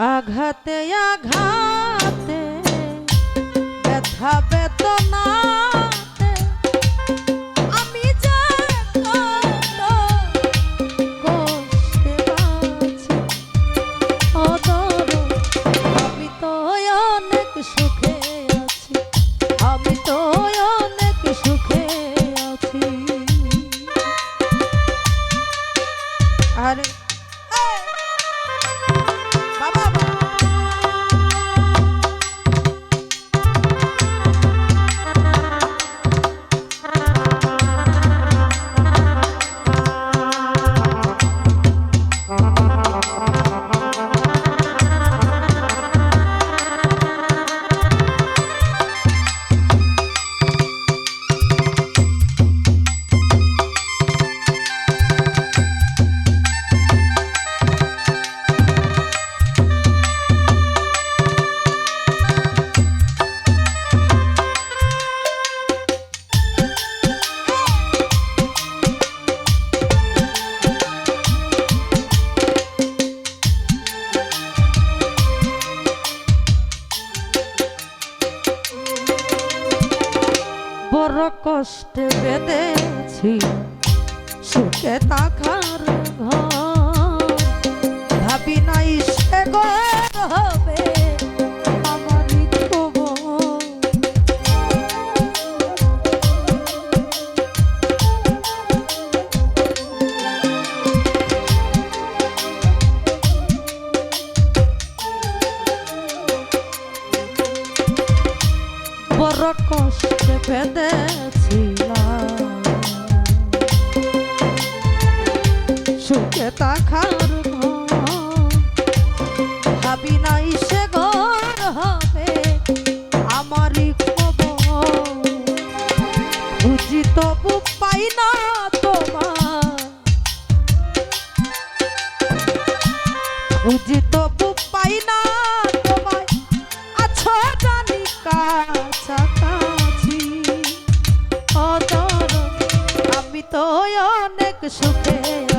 आघत आघाते कथा Betana que eu choquei.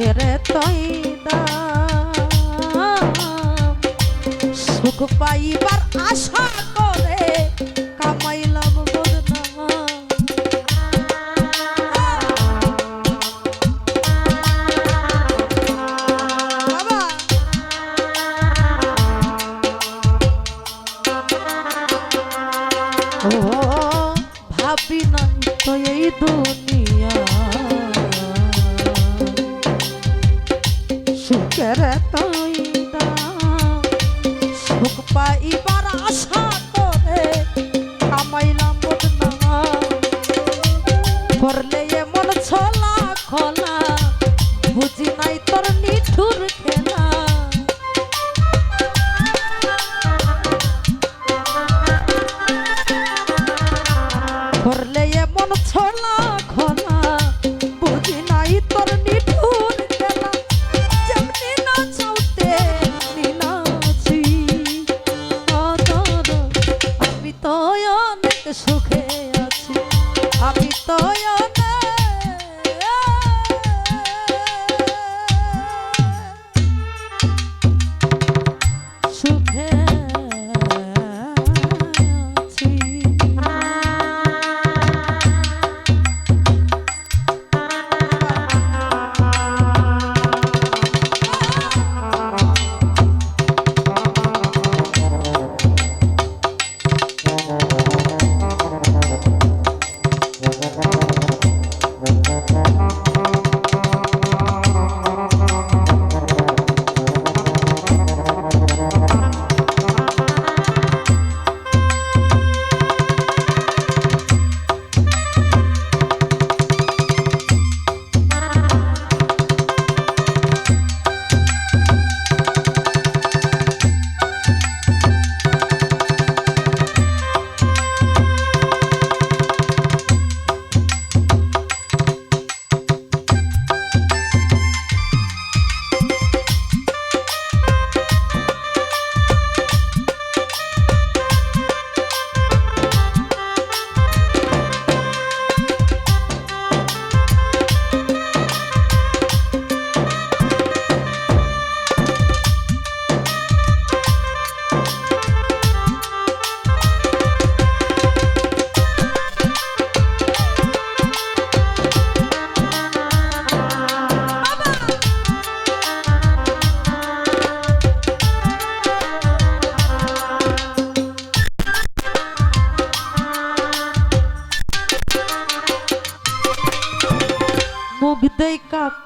সুখের তৈ সুখ পাইবার আশা করে কামাইলাম ভাবি নাই তো এই দুনিয়া। Bye. সুখে আছি। আমি তো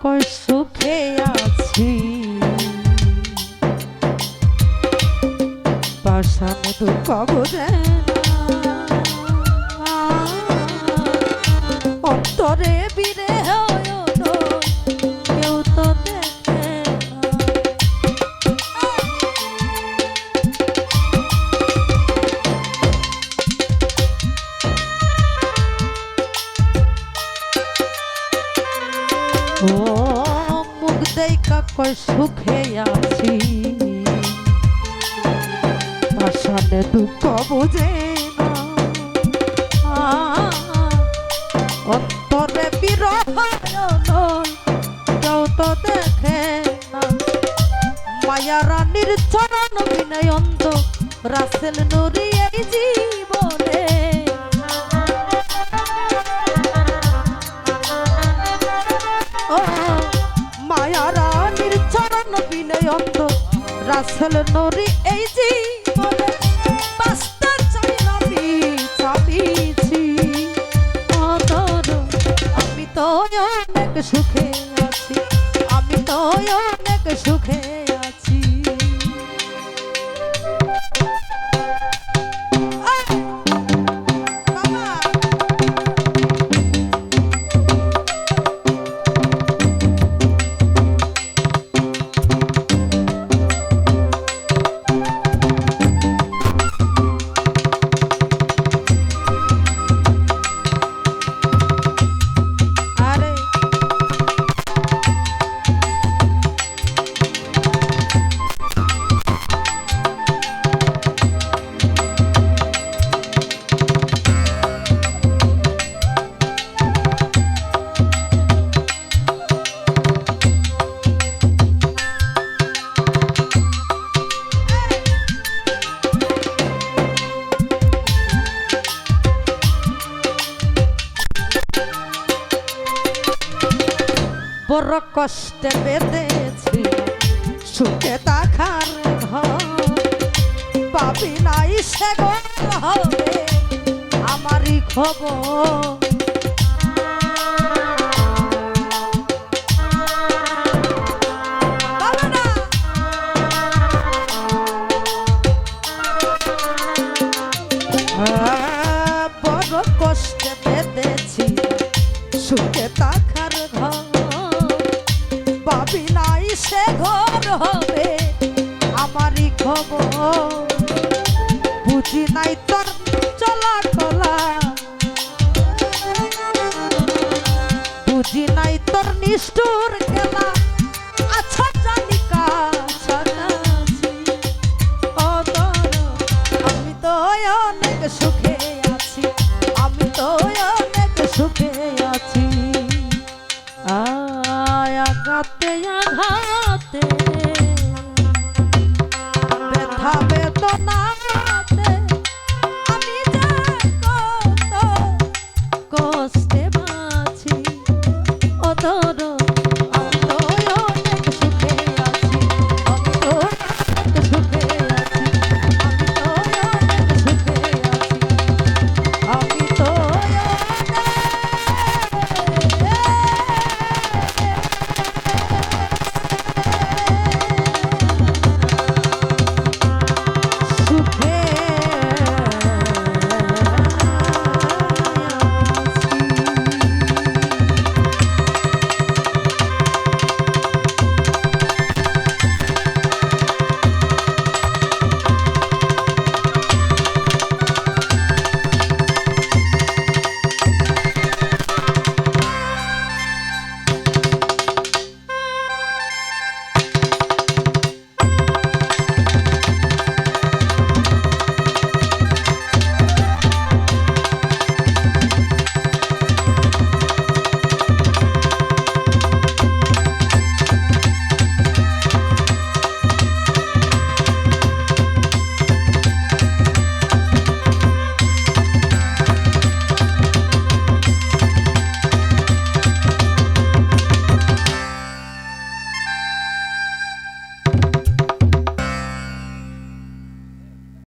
কয় সুখে আছি। পাশান দুঃখ বুঝে অন্তরে বিরে কয় সুখে আছি। পাশানে দুঃখ বুঝে না। অন্তরে বিরহ কেউ তো দেখে মায়া রানীর চরণ বিনয় অন্ত রাসেল নুরি এই জীবনে। বিনয় অন্ত রাসেল নরি এই জীবনে বড় কষ্টে বেঁধেছি। সুখে তাখার ঘর পাবি নাই সে হবে আমারই খবর। বড় কষ্টে বেঁধেছি। সুখে ঘর বিনাই সে ঘর হবে আমারই খবর। বুঝি নাই তোর চলা টলা বুঝি নাই তোর নিষ্ঠুর খেলা। আচ্ছা জানিকা আমি তো অনেক সুখে আছি। আমি তো অনেক সুখে